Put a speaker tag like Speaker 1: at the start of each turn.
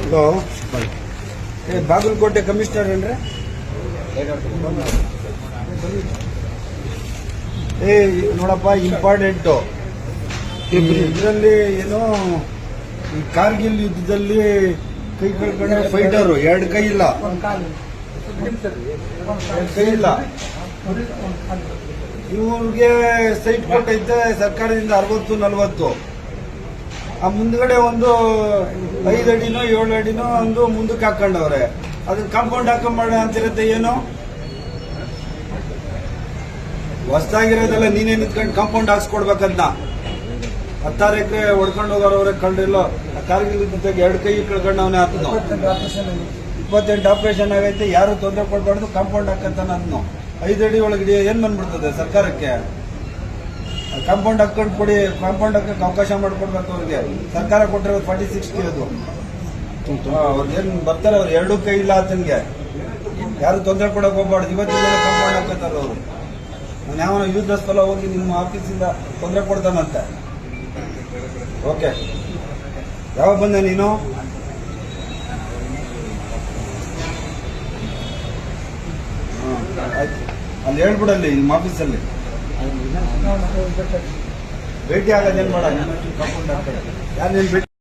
Speaker 1: Hello. Bagalkot commissioner ಏನ್ರಿ? ಏ, ನೋಡಪ್ಪ ಇಂಪಾರ್ಟೆಂಟು ಇದರಲ್ಲಿ ಏನೋ ಕಾರ್ಗಿಲ್ ಯುದ್ಧದಲ್ಲಿ ಕೈ ಕಳ್ಕೊಂಡ ಫೈಟರು ಎರಡು ಕೈ ಇಲ್ಲ. ಕೈ ಇಲ್ಲ. ಇವ್ರಿಗೆ ಸೈಟ್ ಕೊಟ್ಟೈತೆ ಸರ್ಕಾರದಿಂದ ಅರವತ್ತು ನಲವತ್ತು. ಆ ಮುಂದ್ಗಡೆ ಒಂದು ಐದು ಅಡಿನೋ ಏಳು ಅಡಿನೋ ಒಂದು ಮುಂದಕ್ಕೆ ಹಾಕೊಂಡವ್ರೆ. ಅದನ್ನ ಕಾಂಪೌಂಡ್ ಹಾಕೊಂಡ್ ಅಂತಿರುತ್ತೆ ಏನು? ಹೊಸ್ದಾಗಿರೋದೆಲ್ಲ ನೀನೇ ನಿಂತ್ಕೊಂಡು ಕಾಂಪೌಂಡ್ ಹಾಕ್ಸ್ಕೊಡ್ಬೇಕಂತ. ಹತ್ತಾರು ಎಕರೆ ಹೊಡ್ಕೊಂಡು ಹೋಗೋರವ್ರೆ ಕಂಡಿಲ್ಲ ಆ ಕಾರ್ಗಿಲ್ ಎರಡು ಕೈ ಕಳ್ಕೊಂಡವನೇ ಆತನು ಇಪ್ಪತ್ತೆಂಟು ಆಪರೇಷನ್ ಆಗೈತೆ, ಯಾರು ತೊಂದರೆ ಕೊಡಬಾರ್ದು, ಕಾಂಪೌಂಡ್ ಹಾಕಂತ ನಾನು ಐದು ಅಡಿ ಒಳಗಡೆ ಏನ್ ಬಂದ್ಬಿಡ್ತದೆ ಸರ್ಕಾರಕ್ಕೆ? ಕಾಂಪೌಂಡ್ ಹಾಕೊಂಡು ಕೊಡಿ ಕಾಂಪೌಂಡ್ ಹಾಕಕ್ಕೆ ಅವಕಾಶ ಮಾಡಿಕೊಡ್ಬೇಕು ಅವ್ರಿಗೆ. ಸರ್ಕಾರ ಕೊಟ್ಟಿರೋದು ಫಾರ್ಟಿ ಸಿಕ್ಸ್ಟಿ ಅದು. ಅವ್ರಿಗೇನು ಬರ್ತಾರೆ, ಅವ್ರು ಎರಡೂ ಕೈ ಇಲ್ಲ ಆತನ್ಗೆ ಯಾರು ತೊಂದರೆ ಕೊಡೋಕೆ ಹೋಗ್ಬಾರ್ದು. ಇವತ್ತಿನ ಕಾಂಪೌಂಡ್ ಹಾಕತ್ತಾರ ಅವರು. ನಾನು ಯಾವ ಯೂತ್ ಸ್ಥಳ ಹೋಗಿ ನಿಮ್ಮ ಆಫೀಸಿಂದ ತೊಂದರೆ ಕೊಡ್ತಾನಂತೆ ಓಕೆ ಯಾವಾಗ ಬಂದೆ ನೀನು? ಅಲ್ಲಿ ಹೇಳ್ಬಿಡಲ್ಲಿ ನಿಮ್ಮ ಆಫೀಸಲ್ಲಿ ಭೇಟಿ ಆಗ ಏನ್ ನಿಮ್ಮ ಕಾಂಪೌಂಡ್ ಹಾಕ್ತಾರೆ ಯಾರು ಭೇಟಿ